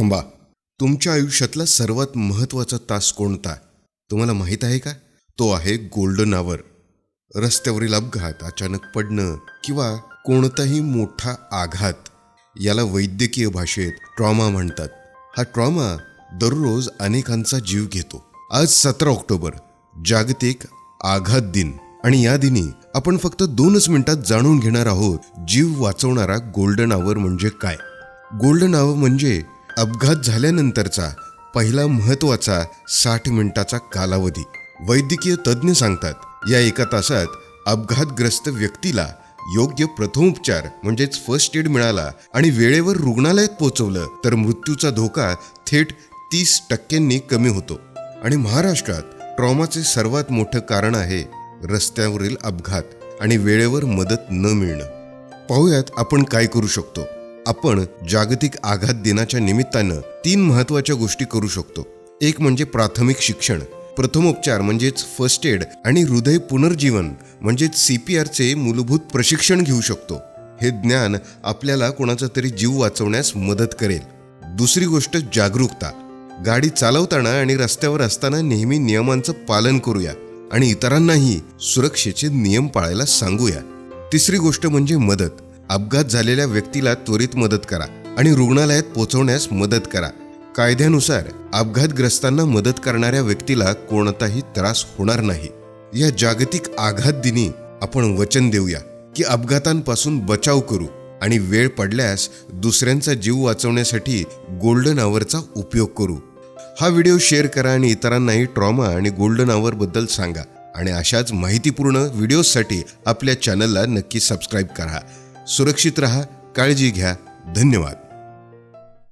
थांबा. तुमच्या आयुष्यातला सर्वात महत्त्वाचा तास कोणता? तुम्हाला माहीत आहे का? तो आहे गोल्डन आवर. रस्त्यावरील अपघात अचानक पडणं किंवा कोणताही मोठा आघात याला वैद्यकीय भाषेत ट्रॉमा म्हणतात. हा ट्रॉमा दररोज अनेकांचा जीव घेतो. आज सतरा ऑक्टोबर जागतिक आघात दिन. आणि या दिनी आपण फक्त दोनच मिनिटात जाणून घेणार आहोत जीव वाचवणारा गोल्डन आवर म्हणजे काय? गोल्डन आवर म्हणजे अपघात झाल्यानंतरचा पहिला महत्त्वाचा साठ मिनिटाचा कालावधी. वैद्यकीय तज्ज्ञ सांगतात या एका तासात अपघातग्रस्त व्यक्तीला योग्य प्रथमोपचार म्हणजेच फर्स्ट एड मिळाला आणि वेळेवर रुग्णालयात पोहोचवलं तर मृत्यूचा धोका थेट तीस टक्क्यांनी कमी होतो. आणि महाराष्ट्रात ट्रॉमाचे सर्वात मोठं कारण आहे रस्त्यावरील अपघात आणि वेळेवर मदत न मिळणं. पाहूयात आपण काय करू शकतो. आपण जागतिक आघात दिनाच्या निमित्तानं तीन महत्त्वाच्या गोष्टी करू शकतो. एक म्हणजे प्राथमिक शिक्षण. प्रथमोपचार म्हणजेच फर्स्ट एड आणि हृदय पुनर्जीवन म्हणजेच सी पी आरचे मूलभूत प्रशिक्षण घेऊ शकतो. हे ज्ञान आपल्याला कोणाचा तरी जीव वाचवण्यास मदत करेल. दुसरी गोष्ट जागरूकता. गाडी चालवताना आणि रस्त्यावर असताना नेहमी नियमांचं पालन करूया आणि इतरांनाही सुरक्षेचे नियम पाळायला सांगूया. तिसरी गोष्ट म्हणजे मदत. अपघात झालेल्या व्यक्तीला त्वरित मदत करा आणि रुग्णालयात पोहोचवण्यास मदत करा. कायद्यानुसार अपघातग्रस्तांना मदत करणाऱ्या व्यक्तीला कोणताही त्रास होणार नाही. या जागतिक आघात दिनी आपण वचन देऊया की अपघातांपासून बचाव करू आणि वेळ पडल्यास दुसऱ्यांचा जीव वाचवण्यासाठी गोल्डन आवरचा उपयोग करू. हा व्हिडिओ शेअर करा आणि इतरांनाही ट्रॉमा आणि गोल्डन आवरबद्दल सांगा आणि अशाच माहितीपूर्ण व्हिडिओजसाठी आपल्या चॅनलला नक्की सबस्क्राईब करा. सुरक्षित रहा काळजी घ्या. धन्यवाद.